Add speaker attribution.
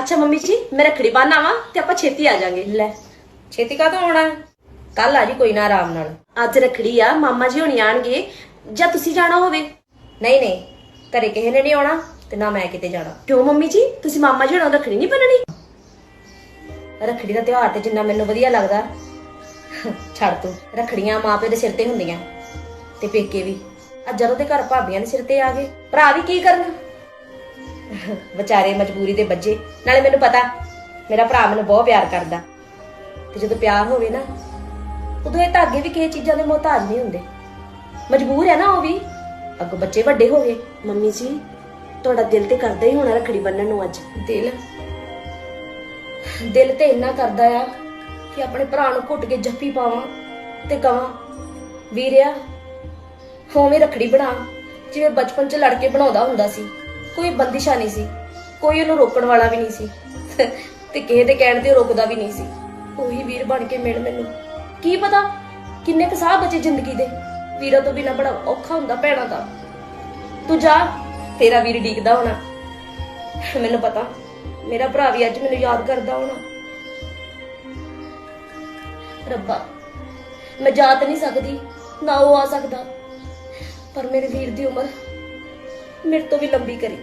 Speaker 1: ਅੱਛਾ ਮੰਮੀ ਜੀ ਮੈਂ ਰੱਖੜੀ ਬੰਨ ਆਵਾਂ ਤੇ ਆਪਾਂ ਛੇਤੀ ਆ ਜਾਾਂਗੇ।
Speaker 2: ਲੈ ਛੇਤੀ ਕਾ ਆਉਣਾ? ਕੱਲ ਆ ਜੀ ਕੋਈ ਨਾ ਆਰਾਮ ਨਾਲ।
Speaker 1: ਅੱਜ ਰੱਖੜੀ ਆ ਮਾਮਾ ਜੀ ਹੋਣੀ ਆਣਗੇ ਜਾਂ ਤੁਸੀਂ ਜਾਣਾ ਹੋਵੇ?
Speaker 2: ਨਹੀਂ ਨਹੀਂ ਘਰੇ ਕਿਸੇ ਨੇ ਨਹੀਂ ਆਉਣਾ ਤੇ ਨਾ ਮੈਂ ਕਿਤੇ ਜਾਣਾ।
Speaker 1: ਕਿਉਂ ਮੰਮੀ ਜੀ? ਤੁਸੀਂ ਮਾਮਾ ਜੀ ਹੋਣਾ ਨੂੰ ਰੱਖੜੀ ਨਹੀਂ ਬੰਨਣੀ?
Speaker 2: ਰੱਖੜੀ ਦਾ ਤਿਉਹਾਰ ਤੇ ਜਿੰਨਾ ਮੈਨੂੰ ਵਧੀਆ ਲੱਗਦਾ। ਛੱਡ ਤੂੰ ਰੱਖੜੀਆਂ ਮਾਪੇ ਦੇ ਸਿਰ ਤੇ ਹੁੰਦੀਆਂ। ਤੇ ਪੇਕੇ ਵੀ। ਅੱਜ ਜਦੋਂ ਤੇ ਘਰ ਭਾਬੀਆਂ ਦੇ ਸਿਰ ਤੇ ਆ ਗਏ ਭਰਾ ਵੀ ਕੀ ਕਰਨ? ਵਿਚਾਰੇ ਮਜਬੂਰੀ ਦੇ ਬੱਜੇ। ਨਾਲੇ ਮੈਨੂੰ ਪਤਾ ਮੇਰਾ ਭਰਾ ਮੈਨੂੰ ਬਹੁਤ ਪਿਆਰ ਕਰਦਾ। ਤੇ ਜਦੋਂ ਪਿਆਰ ਹੋਵੇ ਨਾ ਉਦੋਂ ਇਹ ਧਾਗੇ ਵੀ ਕਿਸੇ ਚੀਜ਼ਾਂ ਦੇ ਮੁਹਤਾਜ ਨਹੀਂ ਹੁੰਦੇ। ਮਜਬੂਰ ਹੈ ਨਾ ਉਹ ਵੀ। ਅੱਗੋਂ ਬੱਚੇ ਵੱਡੇ ਹੋ ਗਏ।
Speaker 1: ਮੰਮੀ ਜੀ ਤੁਹਾਡਾ ਦਿਲ ਤੇ ਕਰਦਾ ਹੀ ਹੋਣਾ ਰੱਖੜੀ ਬੰਨਣ ਨੂੰ ਅੱਜ।
Speaker 2: ਦਿਲ? ਦਿਲ ਤੇ ਇੰਨਾ ਕਰਦਾ ਆ ਕਿ ਆਪਣੇ ਭਰਾ ਨੂੰ ਘੁੱਟ ਕੇ ਜੱਫੀ ਪਾਵਾਂ ਤੇ ਕਵਾਂ ਵੀਰਿਆ ਹੋਵੇਂ ਰਖੜੀ ਬਣਾ। ਜਿਵੇਂ ਬਚਪਨ 'ਚ ਲੜਕੇ ਬਣਾਉਂਦਾ ਹੁੰਦਾ ਸੀ। ਕੋਈ ਬੰਦਿਸ਼ਾ ਨਹੀਂ ਸੀ। ਕੋਈ ਉਹਨੂੰ ਰੋਕਣ ਵਾਲਾ ਵੀ ਨਹੀਂ ਸੀ। ਤੇ ਕਿਸੇ ਦੇ ਕਹਿਣ ਤੇ ਉਹ ਰੁਕਦਾ ਵੀ ਨਹੀਂ ਸੀ। ਉਹੀ ਵੀਰ ਬਣ ਕੇ ਮਿਲ ਮੈਨੂੰ। ਕੀ ਪਤਾ ਕਿੰਨੇ ਕੁ ਸਾਹ ਬਚੇ ਜ਼ਿੰਦਗੀ ਦੇ। ਵੀਰਾਂ ਤੋਂ ਬਿਨਾ ਬੜਾ ਔਖਾ ਹੁੰਦਾ ਭੈਣਾਂ ਦਾ। ਤੂੰ ਜਾ, ਤੇਰਾ ਵੀਰ ਡੀਕਦਾ ਹੋਣਾ। ਮੈਨੂੰ ਪਤਾ, ਮੇਰਾ ਭਰਾ ਵੀ ਅੱਜ ਮੈਨੂੰ ਯਾਦ ਕਰਦਾ ਹੋਣਾ। ਰੱਬਾ, ਮੈਂ ਜਾ ਤਾਂ ਨਹੀਂ ਸਕਦੀ, ਨਾ ਉਹ ਆ ਸਕਦਾ। ਪਰ ਮੇਰੇ ਵੀਰ ਦੀ ਉਮਰ ਮੇਰੇ ਤੋਂ ਵੀ ਲੰਬੀ ਕਰੀ।